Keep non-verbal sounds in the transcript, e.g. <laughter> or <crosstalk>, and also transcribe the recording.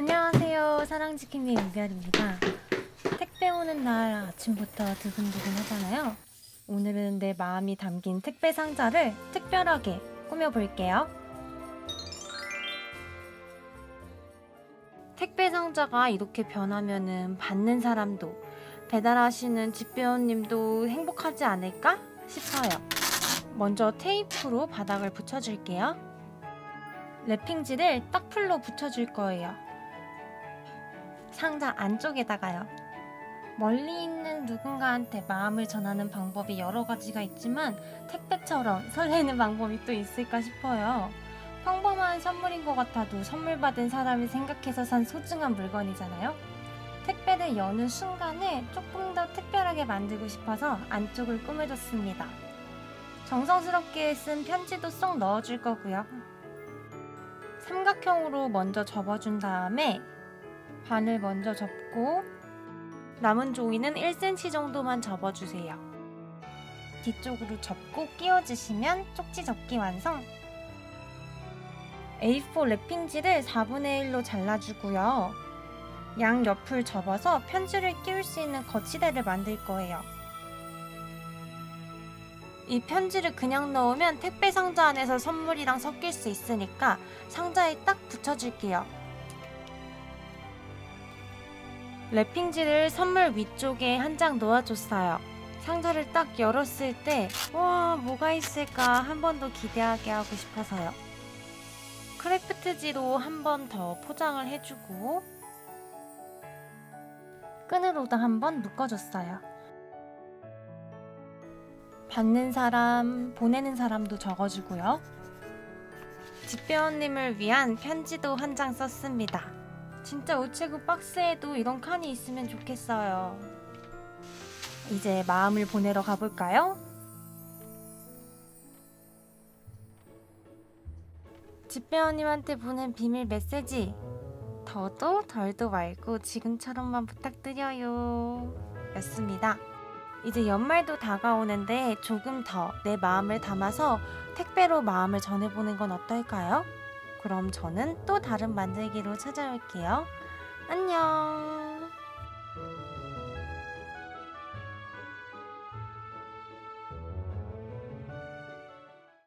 안녕하세요. 사랑지킴이 이별입니다. 택배 오는 날 아침부터 두근두근 하잖아요. 오늘은 내 마음이 담긴 택배 상자를 특별하게 꾸며볼게요. 택배 상자가 이렇게 변하면은 받는 사람도 배달하시는 집배원님도 행복하지 않을까 싶어요. 먼저 테이프로 바닥을 붙여줄게요. 랩핑지를 딱풀로 붙여줄 거예요. 상자 안쪽에다가요. 멀리 있는 누군가한테 마음을 전하는 방법이 여러 가지가 있지만 택배처럼 <laughs> 설레는 방법이 또 있을까 싶어요. 평범한 선물인 것 같아도 선물 받은 사람이 생각해서 산 소중한 물건이잖아요. 택배를 여는 순간에 조금 더 특별하게 만들고 싶어서 안쪽을 꾸며줬습니다. 정성스럽게 쓴 편지도 쏙 넣어줄 거고요. 삼각형으로 먼저 접어준 다음에 반을 먼저 접고 남은 종이는 1cm 정도만 접어주세요. 뒤쪽으로 접고 끼워주시면 쪽지 접기 완성! A4 랩핑지를 4분의 1로 잘라주고요. 양 옆을 접어서 편지를 끼울 수 있는 거치대를 만들 거예요. 이 편지를 그냥 넣으면 택배 상자 안에서 선물이랑 섞일 수 있으니까 상자에 딱 붙여줄게요. 랩핑지를 선물 위쪽에 한 장 놓아줬어요. 상자를 딱 열었을 때, 와, 뭐가 있을까 한 번 더 기대하게 하고 싶어서요. 크래프트지로 한 번 더 포장을 해주고, 끈으로도 한 번 묶어줬어요. 받는 사람, 보내는 사람도 적어주고요. 집배원님을 위한 편지도 한 장 썼습니다. 진짜 우체국 박스에도 이런 칸이 있으면 좋겠어요. 이제 마음을 보내러 가볼까요? 집배원님한테 보낸 비밀 메시지 더도 덜도 말고 지금처럼만 부탁드려요 였습니다. 이제 연말도 다가오는데 조금 더 내 마음을 담아서 택배로 마음을 전해보는 건 어떨까요? 그럼 저는 또 다른 만들기로 찾아올게요. 안녕!